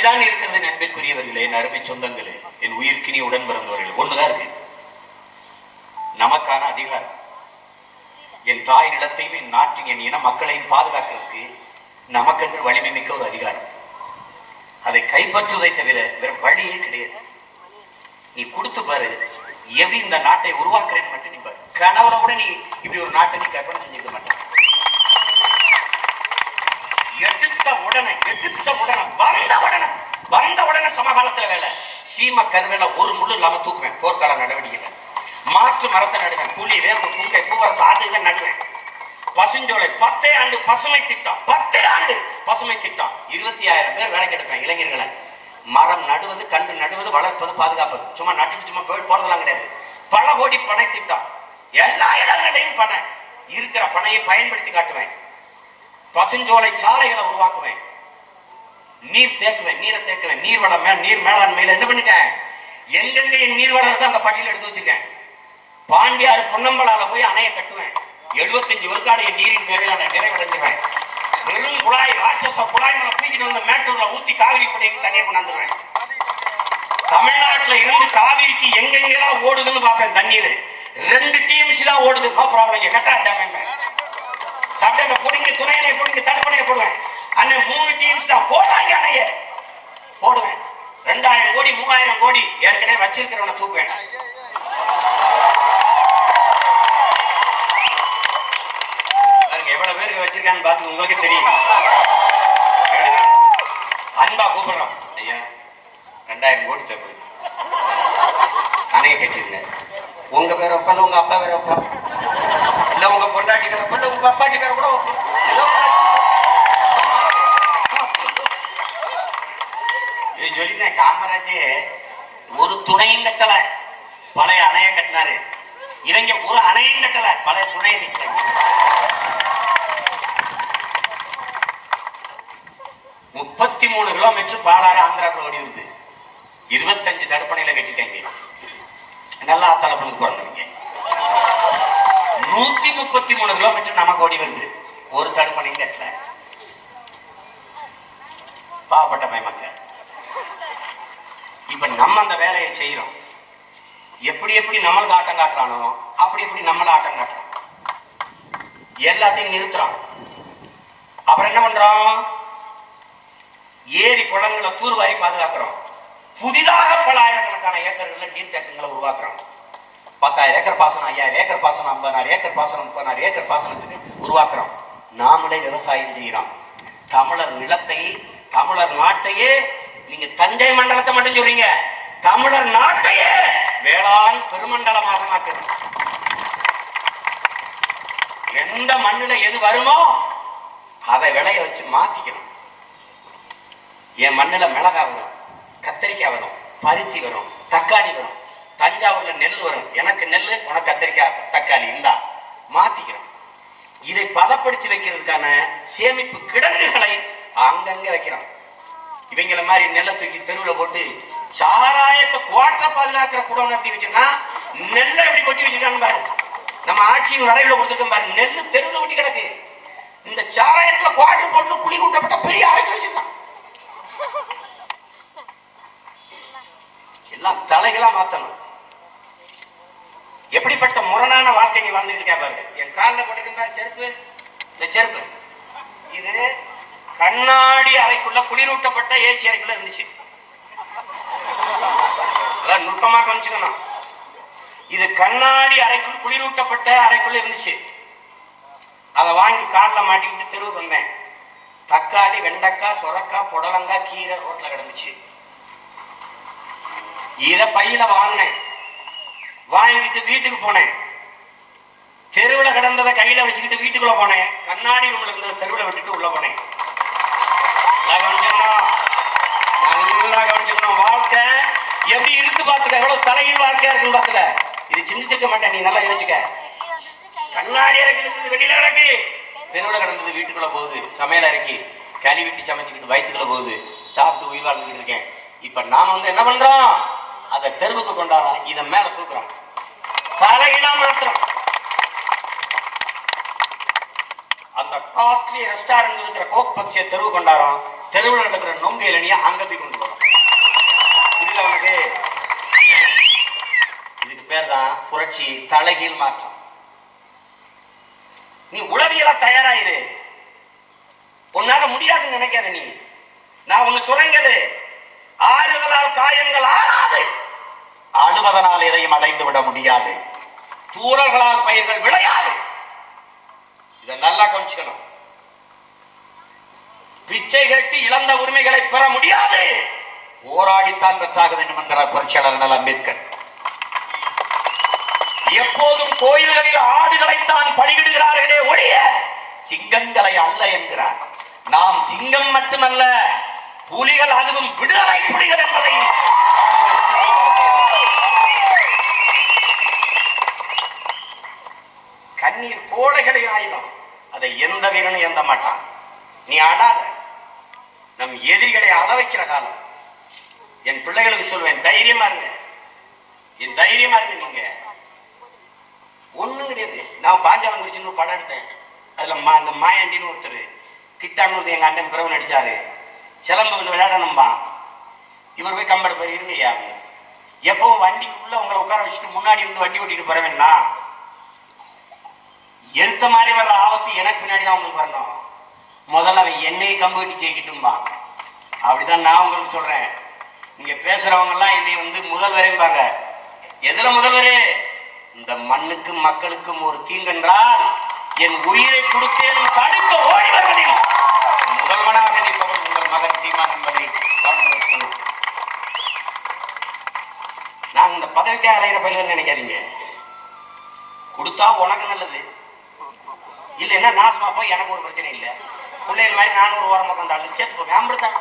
அப்படிதான் இருக்கிறது நண்பிற்குரியவர்களே என் அருமை சொந்தங்களே. என் உயிர்க்கினி உடன் பிறந்தவர்கள் ஒண்ணுதான் இருக்கு. நமக்கான அதிகாரம். என் தாய் நிலத்தையும் என் நாட்டின் என் இன மக்களையும் பாதுகாக்கிறதுக்கு நமக்கென்று வலிமை மிக்க ஒரு அதிகாரம். அதை கைப்பற்றுவதை தவிர வேற வழியே கிடையாது. நீ கொடுத்து பாரு எப்படி இந்த நாட்டை உருவாக்குறேன்னு மட்டும் நீ பாரு. கனவுல கூட நீ இப்படி ஒரு நாட்டை நீ கற்பனை செஞ்சுக்க மாட்டேன் எடுத்த உடனே எடுத்த உடனே வந்த உடனே வந்த உடனே சமகாலத்துல வேலை. சீம கருவேல ஒரு முள்ளு இல்லாம தூக்குவேன். போர்க்கால நடவடிக்கையில. மாற்று மரத்தை நடுவேன். புலி வேம்பு புங்கை பூவரசு அது இதை நடுவேன். பசுஞ்சோலை பத்தே ஆண்டு பசுமை திட்டம் பத்தே ஆண்டு பசுமை திட்டம் இருபத்தி ஆயிரம் பேர் வேலைக்கு எடுப்பேன் இளைஞர்களை. மரம் நடுவது கண்டு நடுவது வளர்ப்பது பாதுகாப்பது. சும்மா நட்டுட்டு சும்மா போய் போறதெல்லாம் கிடையாது. பல கோடி பனை திட்டம் எல்லா இடங்களையும் பனை. இருக்கிற பனையை பயன்படுத்தி காட்டுவேன். பசுஞ்சோலை சாலைகளை உருவாக்குவேன். நீர் தேக்குவேன் நீரை தேக்குவேன். நீர் வளம் நீர் மேலாண்மையில என்ன பண்ணிக்க? எங்கெங்க என் நீர் வளம் இருக்கோ அந்த பட்டியல் எடுத்து வச்சிருக்கேன் பாண்டியாறு பொன்னம்பலால போய் அணையை கட்டுவேன். எழுபத்தஞ்சு விழுக்காடு என் நீரின் தேவையில நான் நிறைவடைஞ்சிருவேன். வெறும் குழாய் ராட்சச குழாய் மேல தூக்கிட்டு வந்து மேட்டூர்ல ஊத்தி காவிரி படைக்கு தனியாக கொண்டாந்துருவேன். தமிழ்நாட்டுல இருந்து காவிரிக்கு எங்கெங்கெல்லாம் ஓடுதுன்னு பார்ப்பேன் தண்ணீர். ரெண்டு டிஎம்சி தான் ஓடுது. நோ ப்ராப்ளம் கட்டா டேம் சட்டத்தை பிடிங்க துணையனை பிடிங்க தடுப்பணையை போடுவேன். அண்ணன் மூணு டீம்ஸ் தான். போட்டாங்க அணைய போடுவேன். ரெண்டாயிரம் கோடி மூவாயிரம் கோடி ஏற்கனவே வச்சிருக்கிறவனை தூக்குவேன் பாருங்க எவ்வளவு பேருக்கு வச்சிருக்கான்னு பார்த்து உங்களுக்கு தெரியும். எழுதுறேன். அன்பா கூப்பிடுறோம். ஐயா ரெண்டாயிரம் கோடி தேவைப்படுது அணைய கட்டிருங்க உங்க பேர் வைப்பா இல்ல உங்க அப்பா பேர் வைப்பா? இல்ல உங்க பொண்டாட்டி பேர் வைப்பா இல்ல உங்க அப்பாட்டி பேர் கூட வைப்பா ஏதோ ஒண்ணு. இது சொல்லினேன் காமராஜ் ஒரு துணையும் கட்டல பழைய அணைய கட்டினாரு. இவங்க ஒரு அணையும் கட்டல பழைய துணையை கட்டினாங்க முப்பத்தி மூணு கிலோமீட்டர் பாலாறு ஆந்திராக்குள்ள ஓடி வருது. இருபத்தஞ்சு தடுப்பணையில கட்டிட்டாங்க. நல்லா ஆத்தாளப்பனுக்கு பிறந்தவங்க. நூத்தி முப்பத்தி மூணு கிலோமீட்டர் நமக்கு ஓடி வருது. ஒரு தடுப்பணையும் கட்டல. பாவப்பட்ட பயமக்க இப்ப நம்ம அந்த வேலையை செய்யறோம் எப்படி எப்படி நம்மளுக்கு ஆட்டம் காட்டுறானோ அப்படி எப்படி நம்மளை ஆட்டம் காட்டுறோம் எல்லாத்தையும் நிறுத்துறோம் அப்புறம் என்ன பண்றோம் ஏரி குளங்களை தூர்வாரி பாதுகாக்கிறோம். புதிதாக பல ஆயிரக்கணக்கான ஏக்கர்கள்ல நீர்த்தேக்கங்களை உருவாக்குறோம் பத்தாயிரம் ஏக்கர் பாசனம் ஐயாயிரம் ஏக்கர் பாசனம் ஐம்பதாயிரம் ஏக்கர் பாசனம் முப்பதாயிரம் ஏக்கர் பாசனத்துக்கு உருவாக்குறோம் நாமளே விவசாயம் செய்கிறோம் தமிழர் நிலத்தை தமிழர் நாட்டையே நீங்க தஞ்சை மண்டலத்தை மட்டும் சொல்றீங்க. தமிழர் நாட்டையே வேளாண் பெருமண்டலமாக மாற்றுறோம் எந்த மண்ணுல எது வருமோ அதை விளைய வச்சு மாத்திக்கணும். என் மண்ணுல மிளகா வரும் கத்திரிக்காய் வரும் பருத்தி வரும் தக்காளி வரும் தஞ்சாவூர்ல நெல் வரும். எனக்கு நெல் உனக்கு கத்திரிக்காய் தக்காளி இந்தா. மாத்திக்கிறோம் இதை பதப்படுத்தி வைக்கிறதுக்கான சேமிப்பு கிடங்குகளை அங்கங்க வைக்கிறோம். மாதிரி நெல்லை தூக்கி தெருவில் போட்டு சாராயத்தை கோட்டை பாதுகாக்கிற குடம் எப்படி வச்சிருக்கா? நெல்லை எப்படி கொட்டி வச்சிருக்கான்னு பாரு. நம்ம ஆட்சியின் வரைவில் கொடுத்துருக்கோம் பாரு. நெல் தெருவில் ஒட்டி கிடக்கு. இந்த சாராயத்துல குவாட்டர் போட்டு குழி கூட்டப்பட்ட பெரிய அரைக்கு வச்சிருக்கான். எல்லாம் தலைகளா மாத்தணும். எப்படிப்பட்ட முரணான வாழ்க்கை நீ வாழ்ந்துட்டு இருக்கா பாரு. என் காலில் போட்டுக்கிற செருப்பு இந்த செருப்பு. கண்ணாடி அறைக்குள்ள குளிரூட்டப்பட்ட ஏசி அறைக்குள்ள இருந்துச்சு. அதான் நுட்பமா கவனிச்சுக்கணும். இது கண்ணாடி அறைக்குள் குளிரூட்டப்பட்ட அறைக்குள்ள இருந்துச்சு. அதை வாங்கி காலில் மாட்டிக்கிட்டு தெருவுக்கு வந்தேன். தக்காளி வெண்டைக்காய் சொரக்காய் புடலங்காய் கீரை ரோட்ல கிடந்துச்சு. இத பையில வாங்கினேன். வாங்கிட்டு வீட்டுக்கு போனேன். தெருவில் கிடந்ததை கையில வச்சுக்கிட்டு வீட்டுக்குள்ள போனேன். கண்ணாடி ரூம்ல இருந்ததை தெருவில் விட்டுட்டு உள்ள போனேன். நல்லா கவனிச்சுக்கணும். நல்லா கவனிச்சுக்கணும் வாழ்க்கை எப்படி இருக்கு பாத்துக்க எவ்வளவு தலையில் வாழ்க்கையா இருக்குன்னு பாத்துக்க இது சிந்திச்சிருக்க மாட்டேன். நீ நல்லா யோசிக்க கண்ணாடி இறக்கிறது வெளியில கிடக்கு. தெருவில் கிடந்தது வீட்டுக்குள்ள போகுது. சமையல் அறைக்கு வெட்டி சமைச்சுக்கிட்டு வயிற்றுக்குள்ள போகுது. சாப்பிட்டு உயிர் வாழ்ந்துக்கிட்டு இருக்கேன். இப்ப நாம வந்து என்ன பண்றோம்? அதை தெருவுக்கு கொண்டாடுறோம். இதை மேல தூக்குறோம். தலையிலா மாத்துறோம். அந்த காஸ்ட்லி ரெஸ்டாரண்ட் இருக்கிற கோக் பப்சியை தெருவு கொண்டாடுறோம். தெருவில் நடக்கிற நொங்கு இளநியை அங்கத்துக்கு கொண்டு வரோம். புரியல உனக்கு? இதுக்கு பேர் தான் புரட்சி தலைகீழ் மாற்றம். நீ உளவியலா தயாராயிரு. உன்னால முடியாதுன்னு நினைக்காத நீ. நான் ஒண்ணு சுரங்கது ஆறுதலால் காயங்கள் ஆறாது. அழுவதனால் எதையும் அடைந்து விட முடியாது. தூரல்களால் பயிர்கள் விளையாது. இதை நல்லா கொஞ்சிக்கணும் பிச்சை கட்டி இழந்த உரிமைகளை பெற முடியாது. போராடித்தான் பெற்றாக வேண்டும் என்கிறார் புரட்சியாளர் அண்ணல் அம்பேத்கர். எப்போதும் கோயில்களில் ஆடுகளைத்தான் பணியிடுகிறார்களே ஒழிய சிங்கங்களை அல்ல என்கிறார். நாம் சிங்கம் மட்டுமல்ல புலிகள் அதுவும் விடுதலை புலிகள் என்பதை கண்ணீர் கோடைகளை ஆயுதம் அதை எந்த வீரனும் எந்த மாட்டான். நீ அடாத நம் எதிரிகளை அள வைக்கிற காலம். என் பிள்ளைகளுக்கு சொல்வேன் தைரியமா இருங்க. என் தைரியமா இருங்க நீங்க. ஒண்ணும் கிடையாது. நான் பாஞ்சாலங்குறிச்சின்னு ஒரு படம் எடுத்தேன். அதுல மா அந்த மாயாண்டின்னு ஒருத்தர் கிட்டான்னு வந்து எங்க அண்ணன் பிறகு நடிச்சாரு சிலம்பு விளையாடணும்பா. இவர் போய் கம்பெடு போய் இருங்கய்யா அப்படின்னு. எப்பவும் வண்டிக்குள்ள உங்களை உட்கார வச்சுட்டு முன்னாடி இருந்து வண்டி ஓட்டிட்டு போறவேன்னா எடுத்த மாதிரி வர்ற ஆபத்து எனக்கு பின்னாடி தான் உங்களுக்கு வரணும். முதல்ல அவன் என்னையை கம்பு கட்டி ஜெயிக்கட்டும்பா. அப்படிதான் நான் உங்களுக்கு சொல்றேன். நீங்க பேசுறவங்க எல்லாம் என்னை வந்து முதல்வரேம்பாங்க. எதுல முதல்வர்? இந்த மண்ணுக்கும் மக்களுக்கும் ஒரு தீங்கென்றால் என் உயிரை கொடுத்தேனும் தடுக்க ஓடி முதல்வனாக நிற்பவர் உங்கள் மகன் சீமான் என்பதை நான் இந்த பதவிக்காக அலைகிற பயிலன்னு நினைக்காதீங்க. கொடுத்தா உனக்கு நல்லது. இல்லைன்னா நாசமாப்போ எனக்கு ஒரு பிரச்சனை இல்லை. பிள்ளைகள் மாதிரி நானும் ஒரு ஓரம் உட்காந்து அழுது சேர்த்து போவேன் அப்படித்தான்